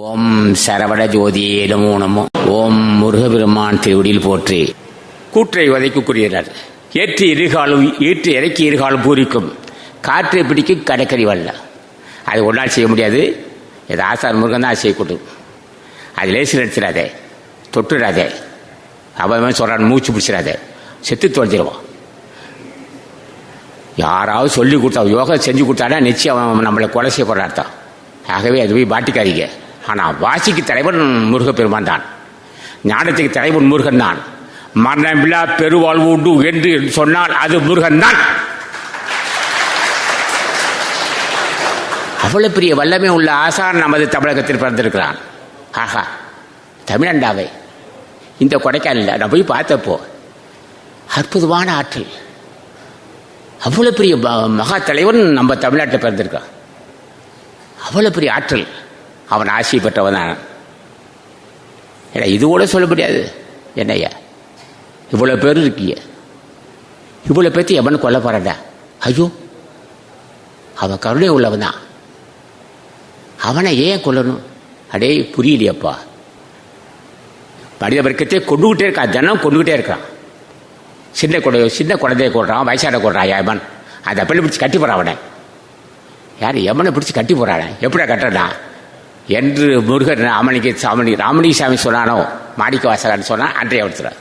ஓம் சரவண ஜோதியே நமோ நமோ ஓம் முருகபெருமான் திருவடியில் போற்றி. கூற்றை வதைக்குரியனர் ஏற்றி இருகாலும் ஏற்றி இறக்கி இருகாலும் பூரிக்கும். காற்றை பிடிக்கும் கடற்கரை வல்ல. அது ஒன்றால் செய்ய முடியாது. இது ஆசார் முருகன் தான் செய்யக்கூடும் அது லேசில் எடுத்துடாதே தொட்டுடாதே அவன் சொல்கிறான் மூச்சு பிடிச்சிடாதே செத்து தொலைஞ்சிருவான். யாராவது சொல்லி கொடுத்தா யோகா செஞ்சு கொடுத்தாடா நிச்சயம் அவன் நம்மளை கொலை செய்ய ஆகவே அது போய் பாட்டிக்காதீங்க. ஆனால் வாசிக்கு தலைவன் முருகப்பெருமான் தான். ஞானத்துக்கு தலைவன் முருகன் தான். மரணமில்லா பெருவாழ்வு உண்டு என்று சொன்னால் அது முருகன் தான். அவ்வளவு பெரிய வல்லமை உள்ள ஆசான் நமது தமிழகத்தில் பிறந்திருக்கிறான். ஆஹா தமிழண்டாவை. இந்த கொடைக்கானலில் நான் போய் பார்த்தப்போ அற்புதமான ஆற்றல். அவ்வளோ பெரிய மகா தலைவன் நம்ம தமிழ்நாட்டில் பிறந்திருக்கான். அவ்வளோ பெரிய ஆற்றல். அவன் ஆசை பெற்றவன் தான். ஏன்னா இது கூட சொல்ல முடியாது. என்னய்யா? இவ்வளோ பேர் இருக்கீங்க. இவ்வளோ பேர்த்து எவன் கொல்ல போறடா ஐயோ அவன் கருணை உள்ளவன் தான். அவனை ஏன் கொல்லணும்? அடே புரியலையப்பா. மனித வர்க்கத்தை கொண்டுகிட்டே இருக்கான் தினம் கொண்டுகிட்டே இருக்கான் சின்ன குழந்தை சின்ன குழந்தைய கொடுறான் வயசான கொடுறான் யமன் அந்த பிள்ளை பிடிச்சி கட்டி போகிறான் அவனை. யார் யமனை பிடிச்சி கட்டி போறானே எப்படா கட்டுறான் என்று முருகன் ராமணிக்கு சாமணி ராமணி சாமி சொன்னானோ? மாணிக்க வாசகன் சொன்னான் அன்றைய ஒருத்தர்